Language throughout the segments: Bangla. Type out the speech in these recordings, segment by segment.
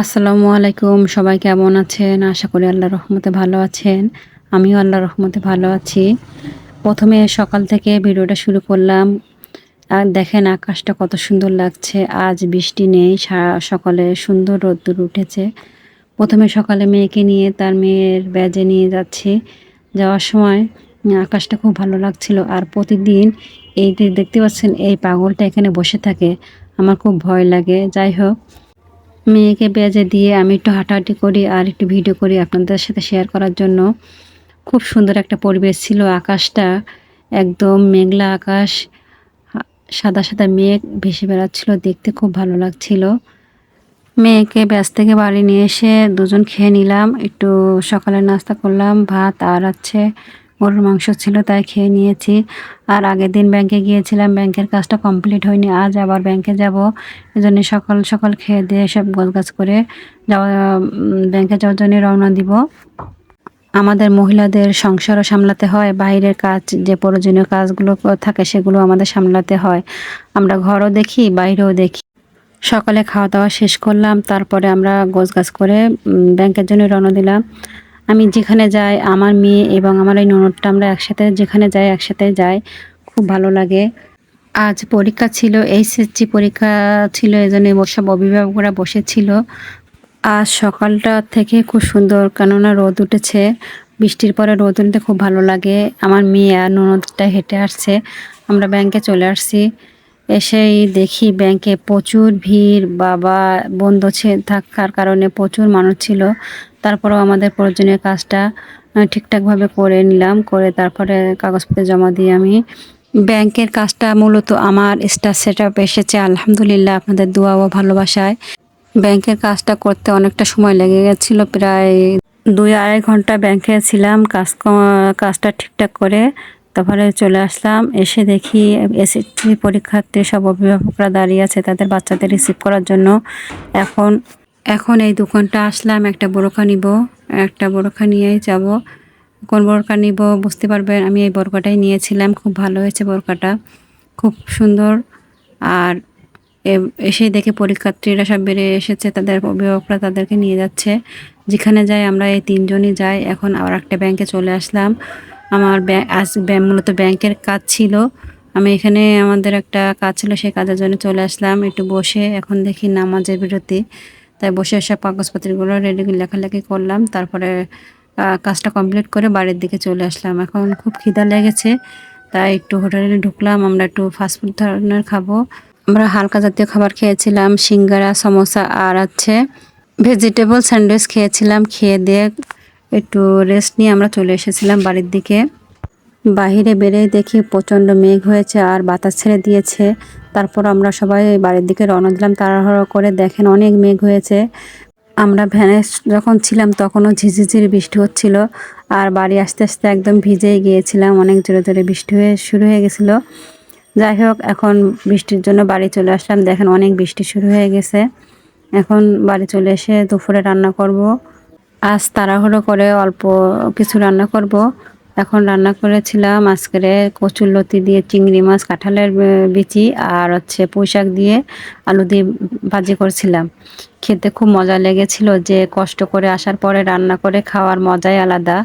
আসসালামু আলাইকুম, সবাই কেমন আছেন? আশা করি আল্লাহ রহমতে ভালো আছেন। আমিও আল্লাহ রহমতে ভালো আছি। প্রথমে সকাল থেকে ভিডিওটা শুরু করলাম। আর দেখেন আকাশটা কত সুন্দর লাগছে। আজ বৃষ্টি নেই সকালে সুন্দর রোদ্দুর উঠেছে। প্রথমে সকালে মেয়েকে নিয়ে তার মেয়ের ব্যাজে নিয়ে যাচ্ছি। যাওয়ার সময় আকাশটা খুব ভালো লাগছিল। আর প্রতিদিন এই দেখতে পাচ্ছেন, এই পাগলটা এখানে বসে থাকে। আমার খুব ভয় লাগে। যাই হোক মেয়েকে বেজে দিয়ে আমি একটু হাঁটাহাঁটি করি আর একটু ভিডিও করি আপনাদের সাথে শেয়ার করার জন্য। খুব সুন্দর একটা পরিবেশ ছিল আকাশটা, একদম মেঘলা আকাশ সাদা সাদা মেঘ ভেসে বেড়াচ্ছিল, দেখতে খুব ভালো লাগছিল। মেয়েকে ব্যাস থেকে বাড়ি নিয়ে এসে দুজন খেয়ে নিলাম, একটু সকালে নাস্তা করলাম, ভাত আর আছে। গরুর মাংস ছিল তাই খেয়ে নিয়েছি। আর আগের দিন ব্যাংকে গিয়েছিলাম ব্যাংকের কাজটা কমপ্লিট হয়নি, আজ আবার ব্যাংকে যাব। এজন্য সকাল সকাল খেয়ে দিয়ে সব গাছ করে যাওয়া ব্যাংকে যাওয়ার জন্য রওনা দিব। আমাদের মহিলাদের সংসারও সামলাতে হয়, বাইরের কাজ, যে প্রয়োজনীয় কাজগুলো থাকে সেগুলো আমাদের সামলাতে হয়। আমরা ঘরও দেখি, বাইরেও দেখি। সকালে খাওয়া দাওয়া শেষ করলাম, তারপরে আমরা গোছ গাছ করে ব্যাংকের জন্য রওনা দিলাম। আমি যেখানে যাই, আমার মেয়ে এবং আমার এই ননদটা আমরা একসাথে যেখানে যাই, একসাথে যাই, খুব ভালো লাগে। আজ পরীক্ষা ছিল, এইচএসসি পরীক্ষা ছিল এই জন্য সব অভিভাবকরা বসেছিল। আজ সকালটা থেকে খুব সুন্দর, কেননা রোদ উঠেছে, বৃষ্টির পরে রোদ উঠতে খুব ভালো লাগে। আমার মেয়ে আর ননদটা হেঁটে আসছে, আমরা ব্যাংকে চলে আসছি। এসেই দেখি ব্যাংকে প্রচুর ভিড়, বাবা, বন্ধ থাকার কারণে প্রচুর মানুষ ছিল। তারপরেও আমাদের প্রয়োজনীয় কাজটা ঠিকঠাকভাবে করে নিলাম, করে তারপরে কাগজপত্র জমা দিয়ে আমি ব্যাংকের কাজটা মূলত আমার স্টার সেট এসেছে। আলহামদুলিল্লাহ আপনাদের দোয়া ও ভালোবাসায় ব্যাংকের কাজটা করতে অনেকটা সময় লেগে গেছিল। প্রায় দুই আড়াই ঘণ্টা ব্যাংকে ছিলাম, কাজ কাজটা ঠিকঠাক করে তারপরে চলে আসলাম। এসে দেখি এসএসসি পরীক্ষার্থী সব অভিভাবকরা দাঁড়িয়ে আছে তাদের বাচ্চাদের রিসিভ করার জন্য। এখন এখন এই দোকানটা আসলাম, একটা বোরখা নিব। একটা বোরখা নিয়েই যাব। কোন বোরখা নিব বুঝতে পারবেন, আমি এই বোরখাটাই নিয়েছিলাম। খুব ভালো হয়েছে বোরখাটা। খুব সুন্দর। আর এসে দেখে পরীক্ষার্থীরা সব বেড়ে এসেছে, তাদের অভিভাবকরা তাদেরকে নিয়ে যাচ্ছে। যেখানে যাই আমরা এই তিনজনই যাই। এখন আবার একটা ব্যাংকে চলে আসলাম। আমার আজ মূলত ব্যাংকের কাজ ছিল। আমি এখানে আমাদের একটা কাজ ছিল, সেই কাজের জন্য চলে আসলাম। একটু বসে এখন দেখি নামাজের বিরতি। তাই বসে সব কাগজপত্রগুলো রেডি লেখালেখি করলাম। তারপরে কাজটা কমপ্লিট করে বাড়ির দিকে চলে আসলাম। এখন খুব খিদা লেগেছে, তাই একটু হোটেলে ঢুকলাম। আমরা একটু ফাস্টফুড ধরনের খাব। আমরা হালকা জাতীয় খাবার খেয়েছিলাম, সিঙ্গারা, সমোসা আর আছে ভেজিটেবল স্যান্ডউইচ খেয়েছিলাম। খেয়ে দিয়ে একটু রেস্ট নিয়ে আমরা চলে এসেছিলাম বাড়ির দিকে। বাহিরে বেরিয়ে দেখি প্রচণ্ড মেঘ হয়েছে আর বাতাস ছেড়ে দিয়েছে। তারপর আমরা সবাই বাড়ির দিকে রওনা দিলাম, তাড়াহুড়ো করে দেখেন অনেক মেঘ হয়েছে। আমরা ভ্যানে যখন ছিলাম তখনও ঝিঝিঝিরি বৃষ্টি হচ্ছিল আর বাড়ি আসতে আসতে একদম ভিজেই গিয়েছিলাম, অনেক জোরে জোরে বৃষ্টি হয়ে শুরু হয়ে গেছিল। যাই হোক, এখন বৃষ্টির জন্য বাড়ি চলে আসলাম, দেখেন অনেক বৃষ্টি শুরু হয়ে গেছে। এখন বাড়ি চলে এসে দুপুরে রান্না করব। আজ তাড়াহুড়ো করে অল্প কিছু রান্না করব। এখন রান্না করেছিলাম আজকের কচুর লতি দিয়ে চিংড়ি মাছ, কাঁঠালের বিচি আর হচ্ছে পুঁইশাক দিয়ে আলু দিয়ে ভাজি করেছিলাম। খেতে খুব মজা লেগেছিল যে কষ্ট করে আসার পরে রান্না করে খাওয়ার মজাই আলাদা।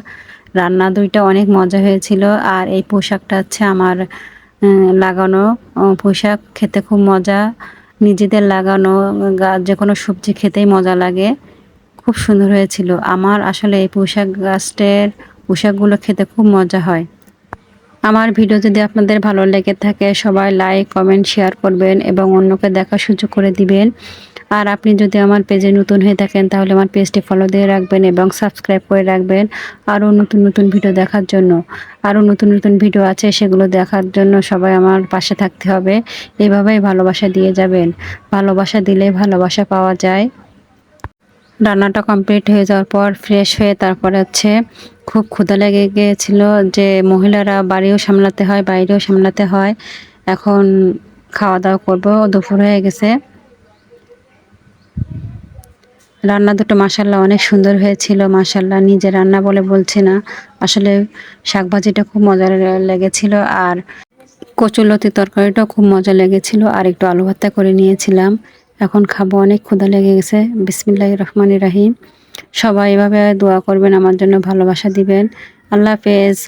রান্না দুইটা অনেক মজা হয়েছিল আর এই পোশাকটা হচ্ছে আমার লাগানো পোশাক খেতে খুব মজা। নিজেদের লাগানো গাছ যে কোনো সবজি খেতেই মজা লাগে। খুব সুন্দর হয়েছিল। আমার আসলে এই পোশাক গাছটের পোশাকগুলো খেতে খুব মজা হয়। আমার ভিডিও যদি আপনাদের ভালো লেগে থাকে, সবাই লাইক, কমেন্ট, শেয়ার করবেন এবং অন্যকে দেখার সুযোগ করে দিবেন। আর আপনি যদি আমার পেজে নতুন হয়ে থাকেন, তাহলে আমার পেজটি ফলো দিয়ে রাখবেন এবং সাবস্ক্রাইব করে রাখবেন আরও নতুন নতুন ভিডিও দেখার জন্য। আরও নতুন নতুন ভিডিও আছে, সেগুলো দেখার জন্য সবাই আমার পাশে থাকতে হবে। এভাবেই ভালোবাসা দিয়ে যাবেন। ভালোবাসা দিলে ভালোবাসা পাওয়া যায়। রান্নাটা কমপ্লিট হয়ে যাওয়ার পর ফ্রেশ হয়ে তারপরে হচ্ছে খুব ক্ষুদা লেগে গিয়েছিল যে মহিলারা বাড়িও সামলাতে হয়, বাইরেও সামলাতে হয়। এখন খাওয়া দাওয়া করব, দুপুর হয়ে গেছে। রান্না দুটো মাসাল্লাহ অনেক সুন্দর হয়েছিল মাসাল্লাহ নিজে রান্না বলে বলছি না। আসলে শাকভাজিটা খুব মজার লেগেছিল আর কচুলতি তরকারিটাও খুব মজা লেগেছিল। আর একটু আলু ভর্তা করে নিয়েছিলাম। এখন খাব, অনেক ক্ষুধা লেগে গেছে। বিসমিল্লাহ রহমান রাহিম। সবাই এভাবে দোয়া করবেন, আমার জন্য ভালোবাসা দিবেন। আল্লাহ হাফেজ।